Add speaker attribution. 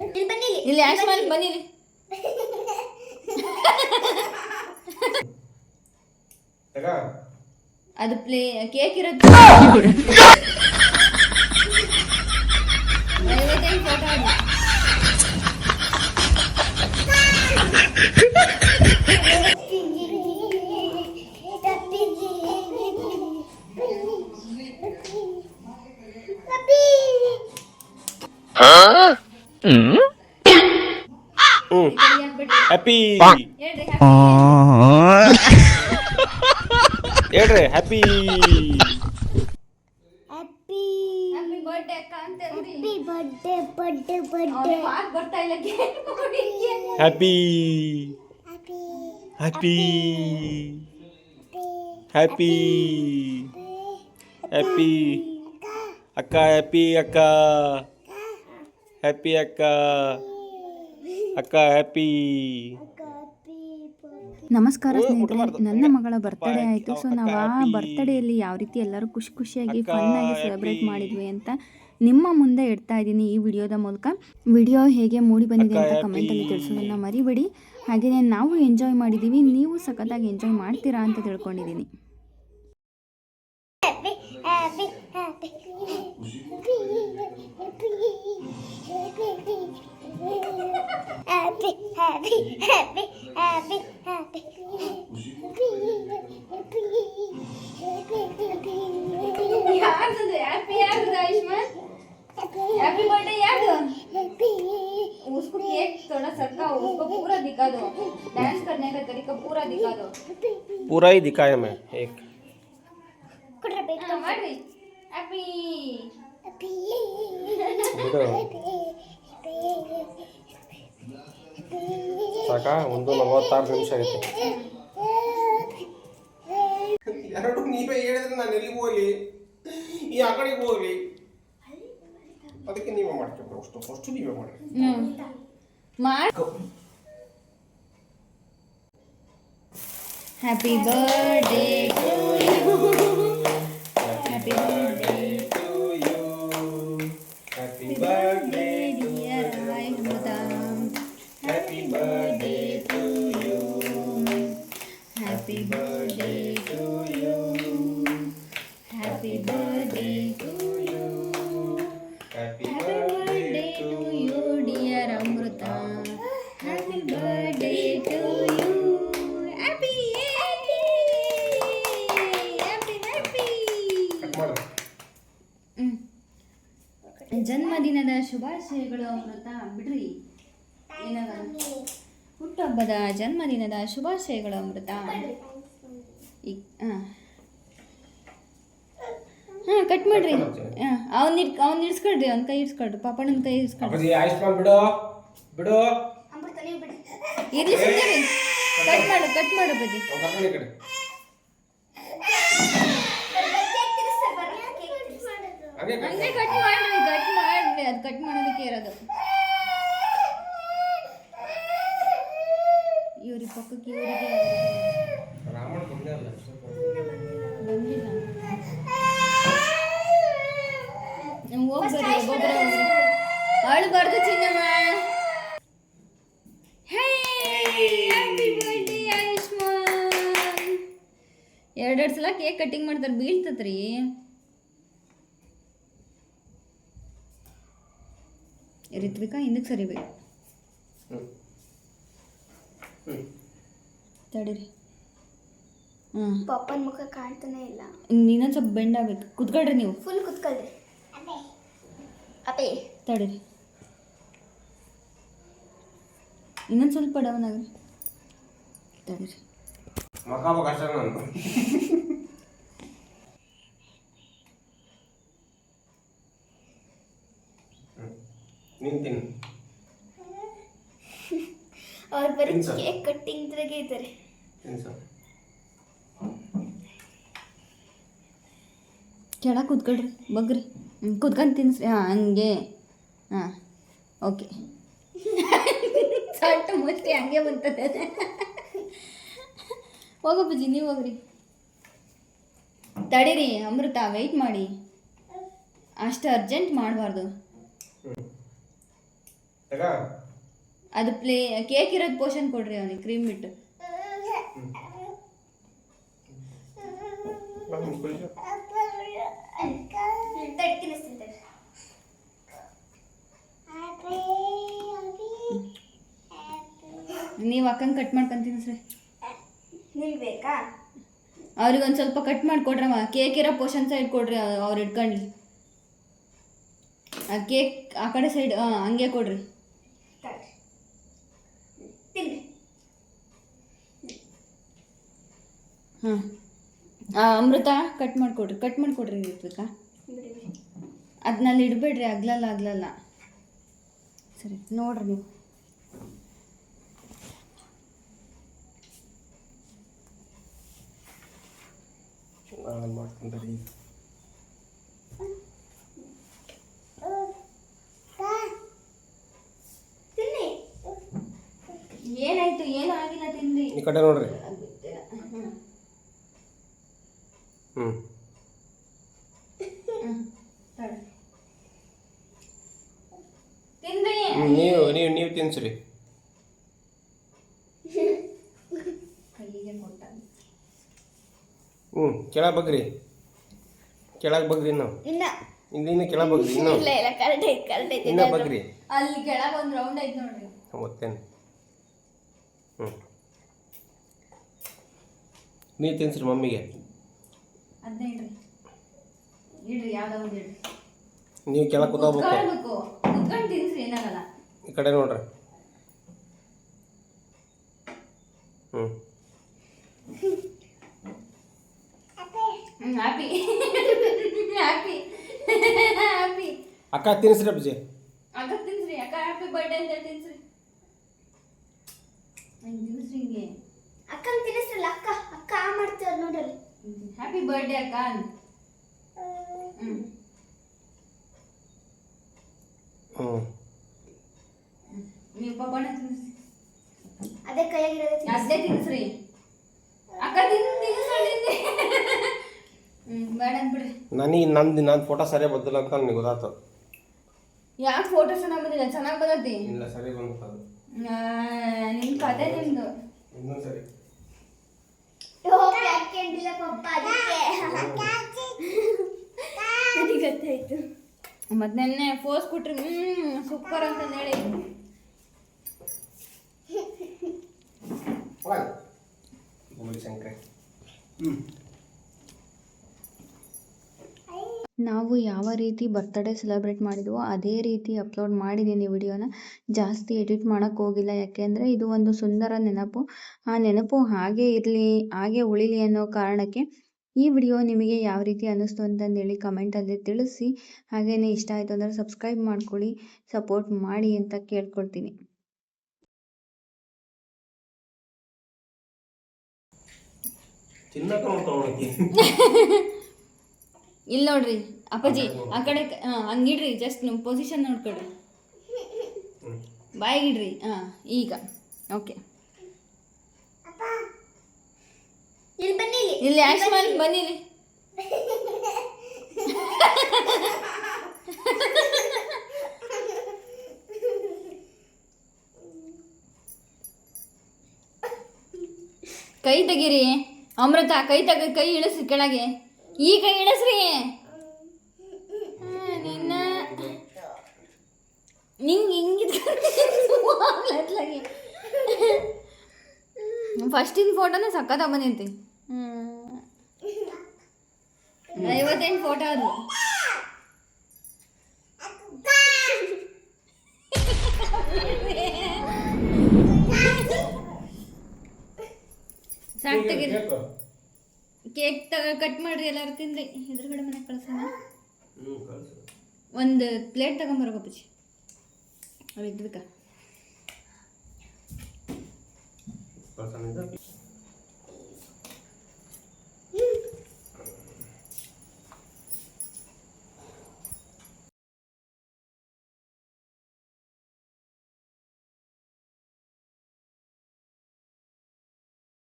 Speaker 1: ಇಲ್ಲಿ
Speaker 2: ಆಯುಷ್ಮಾನ್ ಬನ್ನಿರಿ.
Speaker 3: ತಗ.
Speaker 2: ಅದು ಪ್ಲೇ ಕೇಕ್ ಇರುತ್ತೆ ಫೋಟೋ
Speaker 3: ಹ್ಯಾಪಿ
Speaker 2: ಹೇಳ್ರಿ
Speaker 3: ಹೇಳ್ರಿ ಹ್ಯಾಪಿ
Speaker 2: ಹ್ಯಾಪಿ ಬರ್ಡೇ ಅಕ್ಕ ಅಂತ ಹೇಳ್ರಿ
Speaker 1: ಬರ್ಡೇ ಬರ್ಡೇ
Speaker 2: ಅವ್ನು ಮಾತ್ ಬರ್ತಾ ಇಲ್ಲ ಕೇಕ್ ನೋಡಿ
Speaker 3: ಹ್ಯಾಪಿ ಹ್ಯಾಪಿ ಹ್ಯಾಪಿ ಹ್ಯಾಪಿ ಅಕ್ಕ ಹ್ಯಾಪಿ ಅಕ್ಕ ಹ್ಯಾಪಿ ಅಕ್ಕ ಅಕ್ಕ ಹ್ಯಾಪಿ
Speaker 4: ನಮಸ್ಕಾರ ಸ್ನೇಹಿತರೆ. ನನ್ನ ಮಗಳ ಬರ್ತ್ಡೇ ಆಯಿತು. ಸೊ ನಾವು ಆ ಬರ್ತ್ಡೇಯಲ್ಲಿ ಯಾವ ರೀತಿ ಎಲ್ಲರೂ ಖುಷಿ ಖುಷಿಯಾಗಿ ಫನ್ನಾಗಿ ಸೆಲೆಬ್ರೇಟ್ ಮಾಡಿದ್ವಿ ಅಂತ ನಿಮ್ಮ ಮುಂದೆ ಇಡ್ತಾ ಇದ್ದೀನಿ ಈ ವಿಡಿಯೋದ ಮೂಲಕ. ವಿಡಿಯೋ ಹೇಗೆ ಮೂಡಿ ಬಂದಿದೆ ಅಂತ ಕಮೆಂಟಲ್ಲಿ ತಿಳಿಸೋದನ್ನು ಮರಿಬೇಡಿ. ಹಾಗೆಯೇ ನಾವು ಎಂಜಾಯ್ ಮಾಡಿದ್ದೀವಿ ನೀವು ಸಖತ್ತಾಗಿ ಎಂಜಾಯ್ ಮಾಡ್ತೀರಾ ಅಂತ ತಿಳ್ಕೊಂಡಿದ್ದೀನಿ
Speaker 1: happy, happy, happy, happy, happy, happy.
Speaker 2: पूरा दिखा दिखा दो
Speaker 3: ही दिखाया मैं एक ಸಾಕಾ? ಒಂದು ನಲವತ್ತಾರು ನಿಮಿಷ ಆಗುತ್ತೆ ಎರಡು ನೀವೇ ಹೇಳಿದ್ರೆ ನಾನು ಎಲ್ಲಿಗೆ ಹೋಗ್ಲಿ? ಈ ಆ ಕಡೆಗೆ ಹೋಗ್ಲಿ. ಅದಕ್ಕೆ ನೀವೇ ಮಾಡ್ಕೊಬೇಕು ಅಷ್ಟು ಫಸ್ಟ್ ನೀವೇ ಮಾಡಿ.
Speaker 2: ಮಾಡ್ ಹ್ಯಾಪಿ ಬರ್ಡೇ ಶುಭಾಶಯಗಳು ಅಮೃತ. ಬಿಡ್ರಿ. ಏನಾಗಲ್ಲ ಹುಟ್ಟುಹಬ್ಬದ ಜನ್ಮದಿನದ ಶುಭಾಶಯಗಳು ಅಮೃತ. ಹಾ ಹಾಂ ಹಾಂ ಕಟ್ ಮಾಡ್ರಿ. ಹಾಂ ಅವ್ನ ಇಡ್ ಅವ್ನ ಇಡ್ಸ್ಕೊಳ್ರಿ ಅವ್ನ ಕೈ ಇಡ್ಸ್ಕೊಳ್ರಿ ಪಾಪನ ಕೈ
Speaker 3: ಆಯುಷ್ಮಾನ್ ಬಿಡು ಬಿಡು.
Speaker 2: ಇರ್ಲಿ ಸುಮ್ಮನೆ ಕಟ್ ಮಾಡು ಕಟ್ ಮಾಡು
Speaker 3: ಕಟ್
Speaker 2: ಹಂಗೆ ಕಟ್ ಮಾಡ್ರಿ ಕಟ್ ಮಾಡ್ರಿ ಅದು ಕಟ್ ಮಾಡೋದಕ್ಕೆ ಇರೋದು. ಇವ್ರಿ ಪಕ್ಕಕ್ಕೆ ಇವರಿಗೆ
Speaker 3: ರಾಮಣ್ಣ ಬಂದೇ ಅಲ್ಲ
Speaker 2: ಬಂದಿಲ್ಲ. ನೀವು ಹೋಗ್ಬರ್ರಿ ಒಬ್ಬೊಬ್ಬರೇ ಅಳ್ಬಾರ್ದು ಚಿನ್ನಮ್ಮ. ಎರಡೆರಡು ಸಲ ಕೇಕ್ ಕಟ್ಟಿಂಗ್ ಮಾಡ್ತಾರೆ ಬೀಳ್ತತ್ರಿ. ರಿತ್ವಿಕಾ ಹಿಂದಕ್ಕೆ ಸರಿಬೇಕು ತಡೀರಿ. ಹ್ಞೂ
Speaker 1: ಪಾಪನ ಮುಖ ಕಾಣ್ತಾನೆ ಇಲ್ಲ.
Speaker 2: ಇನ್ನೊಂದು ಸ್ವಲ್ಪ ಬೆಂಡ್ ಆಗ್ಬೇಕು. ಕುತ್ಕೊಳ್ರಿ ನೀವು.
Speaker 1: ಫುಲ್ ಕುತ್ಕೊಳ್ರಿ. ಅಪ್ಪೆ.
Speaker 2: ತಡೀರಿ. ಇನ್ನೊಂದು ಸ್ವಲ್ಪ ಡೌನ್ ಆಗ್ರಿ. ತಡೀರಿ.
Speaker 3: ಮಕ್ಕಾಬೇಕು ಅಷ್ಟೇ ನಾನು ನೀನು ತಿನ್ನು
Speaker 1: ಅವ್ರು ಬರೀ
Speaker 3: ಕೇಕ್
Speaker 1: ಕೇಕ್ ಕಟ್ಟಿಂಗ್ದಾಗೆ ಇದ್ದಾರೆ.
Speaker 2: ಕೆಳ ಕೂತ್ಕೊಳ್ರಿ ಬಗ್ರಿ ಹ್ಞೂ ಕೂತ್ಕೊಂಡು ತಿನ್ಸ್ರಿ. ಹಾಂ ಹಂಗೆ. ಹಾಂ ಓಕೆ. ಸಾಲ್ಟ್ ಮಸ್ತಿ ಹಂಗೆ ಬಂತದೆ ಹೋಗಪ್ಪಜ್ಜಿ ನೀವು ಹೋಗ್ರಿ. ತಡೀರಿ ಅಮೃತ ವೆಯ್ಟ್ ಮಾಡಿ. ಅಷ್ಟು ಅರ್ಜೆಂಟ್ ಮಾಡಬಾರ್ದು. ಅದು ಪ್ಲೇ ಕೇಕ್ ಇರೋದು ಪೋಷನ್ ಕೊಡ್ರಿ ಅವನಿಗೆ ಕ್ರೀಮ್ ಬಿಟ್ಟು. ನೀವು ಅಕ್ಕಂಗೆ ಕಟ್ ಮಾಡ್ಕೊಂತೀನಿ ಸರ್
Speaker 1: ನಿಲ್ಬೇಕಾ?
Speaker 2: ಅವ್ರಿಗೆ ಒಂದು ಸ್ವಲ್ಪ ಕಟ್ ಮಾಡಿಕೊಡ್ರಮ್ಮ ಕೇಕ್ ಇರೋ ಪೋಷನ್ ಸೈಡ್ ಕೊಡ್ರಿ ಅವ್ರು ಇಟ್ಕೊಂಡು ಆ ಕೇಕ್ ಆ ಕಡೆ ಸೈಡ್ ಹಾಂ ಹಂಗೆ ಕೊಡ್ರಿ. ಹಾಂ ಅಮೃತ ಕಟ್ ಮಾಡಿಕೊಡ್ರಿ ಕಟ್ ಮಾಡಿಕೊಡ್ರಿ ಋತ್ವಿಕಾ ಅದನ್ನಲ್ಲಿ ಇಡಬೇಡ್ರಿ ಆಗ್ಲಲ್ಲ ಆಗ್ಲಲ್ಲ. ಸರಿ ನೋಡ್ರಿ ನೀವು. ಏನಾಯ್ತು? ಏನು ಆಗಿಲ್ಲ ತಿಂದ್ರಿ
Speaker 3: ಈ ಕಡೆ ನೋಡ್ರಿ. ಹ್ಞೂ ನೀವು ನೀವು ನೀವು ತಿನ್ಸ್ರಿ. ಹ್ಞೂ ಕೆಳಗೆ ಬಗ್ರಿ. ಕೆಳಗೆ ಬಗ್ರಿ ನಾವು
Speaker 1: ಇಲ್ಲ
Speaker 3: ಇನ್ನು ಇನ್ನು ಕೆಳಗೆ ಬಗ್ರಿ ಇನ್ನು.
Speaker 1: ಇಲ್ಲ ಇಲ್ಲ ಕರೆಕ್ಟ್ ಐತೆ ಕರೆಕ್ಟ್ ಐತೆ
Speaker 3: ಇನ್ನೂ ಬಗ್ರಿ.
Speaker 2: ಅಲ್ಲಿ ಕೆಳಗೆ ಒಂದು ರೌಂಡ್ ಐತೆ ನೋಡ್ರಿ.
Speaker 3: ಓದ್ತೇನೆ ಹ್ಞೂ ನೀವು ತಿನ್ಸ್ರಿ ಮಮ್ಮಿಗೆ.
Speaker 2: ಇಡ್ರಿ ಇಡ್ರಿ ಯಾವ್ದೋ ಒಂದು ಇಡ್ರಿ.
Speaker 3: ನೀವು ಕೆಳಗೆ ಕೂತ್ಕೋಬೇಕು
Speaker 2: ಕುತ್ಕೊಳ್ಬೇಕು. ಕುತ್ಕೊಂಡು ತಿನ್ಸ್ರಿ ಏನಾಗಲ್ಲ.
Speaker 3: ಈ ಕಡೆ ನೋಡ್ರಿ. ಹ್ಞೂ
Speaker 2: ಹ್ಯಾಪಿ ಹ್ಯಾಪಿ ಹ್ಯಾಪಿ ಹ್ಯಾಪಿ
Speaker 3: ಅಕ್ಕ ತಿನ್ಸ್ರಿ ಅಪ್ಪಾಜಿ.
Speaker 2: ಅಕ್ಕ ತಿನ್ಸ್ರಿ ಅಕ್ಕ ಹ್ಯಾಪಿ ಬರ್ಡೇ ಅಂತ ಹೇಳಿ ತಿನ್ಸ್ರಿ ಹಿಂಗೆ.
Speaker 1: ಅಕ್ಕನ ತಿನ್ನಿಸ್ರಲ್ಲ ಅಕ್ಕ ಅಕ್ಕ ಆ ಮಾಡ್ತೀವ್ರ ನೋಡ್ರಿ
Speaker 2: ಹ್ಯಾಪಿ ಬರ್ಡೇ ಅಕ್ಕ ಅಂತ. ಹ್ಞೂ
Speaker 3: ಹ್ಞೂ
Speaker 2: ನೀವು ಪಪ್ಪಣ್ಣ ತಿನ್ಸ್ರಿ
Speaker 1: ಅದೇ ಕೈಯಾಗಿರೋದೇ
Speaker 2: ಅದೇ ತಿನ್ಸ್ರಿ ಅಕ್ಕ ತಿನ್ ತಿನ್ಸ್ರಿ ಹ್ಞೂ ಬೇಡ ಅಂದ್ಬಿಡ್ರಿ
Speaker 3: ನನಗೆ ನಂದು ನನ್ನ ಫೋಟೋ ಸರಿಯಾಗಿ ಬಂದಿಲ್ಲ ಅಂತ ನನಗೆ ಗೊತ್ತಾಯ್ತು
Speaker 2: ಯಾಕೆ ಫೋಟೋ ಚೆನ್ನಾಗಿ ಬಂದಿಲ್ಲ? ಚೆನ್ನಾಗಿ ಬಂದತಿ
Speaker 3: ಇಲ್ಲ ಸರಿ ಬಂದ
Speaker 2: ನಿಮ್ಮ ಕತೆ ನಿಮ್ದು
Speaker 3: ಇನ್ನೊಂದು ಸರಿ
Speaker 1: ಟೋಪಿ ಹಾಕೊಂಡಿಲ್ಲ ಪಪ್ಪ ಅದಕ್ಕೆ. ನನಗೆ ಗೊತ್ತಾಯ್ತು.
Speaker 2: ಮತ್ತೆ ನೆನ್ನೆ ಫೋಸ್ ಕೊಟ್ರಿ ಹ್ಞೂ ಸೂಪರ್ ಅಂತ ಹೇಳಿ.
Speaker 3: ಹೋಗಿ. ಶಂಕರೆ. ಹ್ಞೂ
Speaker 4: ನಾವು ಯಾವ ರೀತಿ ಬರ್ತ್ಡೇ ಸೆಲೆಬ್ರೇಟ್ ಮಾಡಿದ್ವೋ ಅದೇ ರೀತಿ ಅಪ್ಲೋಡ್ ಮಾಡಿದ್ದೀನಿ ವಿಡಿಯೋನ. ಜಾಸ್ತಿ ಎಡಿಟ್ ಮಾಡೋಕ್ಕೆ ಹೋಗಿಲ್ಲ. ಯಾಕೆಂದರೆ ಇದು ಒಂದು ಸುಂದರ ನೆನಪು. ಆ ನೆನಪು ಹಾಗೇ ಇರಲಿ ಹಾಗೇ ಉಳಿಲಿ ಅನ್ನೋ ಕಾರಣಕ್ಕೆ ಈ ವಿಡಿಯೋ ನಿಮಗೆ ಯಾವ ರೀತಿ ಅನ್ನಿಸ್ತು ಅಂತಂದೇಳಿ ಕಮೆಂಟಲ್ಲಿ ತಿಳಿಸಿ. ಹಾಗೆಯೇ ಇಷ್ಟ ಆಯಿತು ಅಂದರೆ ಸಬ್ಸ್ಕ್ರೈಬ್ ಮಾಡ್ಕೊಳ್ಳಿ ಸಪೋರ್ಟ್ ಮಾಡಿ ಅಂತ ಕೇಳ್ಕೊಳ್ತೀನಿ.
Speaker 3: ತೊಗೊಳಕ್ಕೆ
Speaker 2: ಇಲ್ಲಿ ನೋಡ್ರಿ ಅಪ್ಪಾಜಿ ಆ ಕಡೆ ಹಾಂ ಹಂಗಿಡ್ರಿ ಜಸ್ಟ್ ನಿಮ್ಮ ಪೊಸಿಷನ್ ನೋಡ್ಕೊಡ್ರಿ ಬಾಯಿಗಿಡ್ರಿ ಹಾಂ ಈಗ ಓಕೆ
Speaker 1: ಇಲ್ಲಿ ಬನ್ನಿ ಇಲ್ಲಿ.
Speaker 2: ಇಲ್ಲಿ ಆ್ಯಶ್ ಮಾಡಿ ಬನ್ನಿ ಇಲ್ಲಿ. ಕೈ ತೆಗೀರಿ ಅಮೃತ ಕೈ ತೆಗ ಕೈ ಇಳಿಸಿ ಕೆಳಗೆ. ಈ ಇಡಸ್ರಿ. ನಿನ್ನ ನಿಂಗೆ ಹಿಂಗಿದ್ಲಾಗಿ ಫಸ್ಟಿನ ಫೋಟೋನ ಸಕ್ಕತ್ತಾಗಿ ಬಂದೈತಿ ಐವತ್ತೆಂಟು ಫೋಟೋ ಅದು. ಸಾಕು ತೆಗೀರಿ ಕೇಕ್ ತಗ ಕಟ್ ಮಾಡ್ರಿ ಎಲ್ಲರೂ ತಿನ್ರಿ. ಎದುರುಗಡೆ ಮನೆಗೆ ಕಳ್ಸೋಣ. ಒಂದು ಪ್ಲೇಟ್ ತಗೊಂಬರ್ಬೇಕಪ್ಪಚ್ಚಿ ಅವ್ರು ಇದ್ಬೇಕಾ
Speaker 3: ಕಳ್ಸೋಣ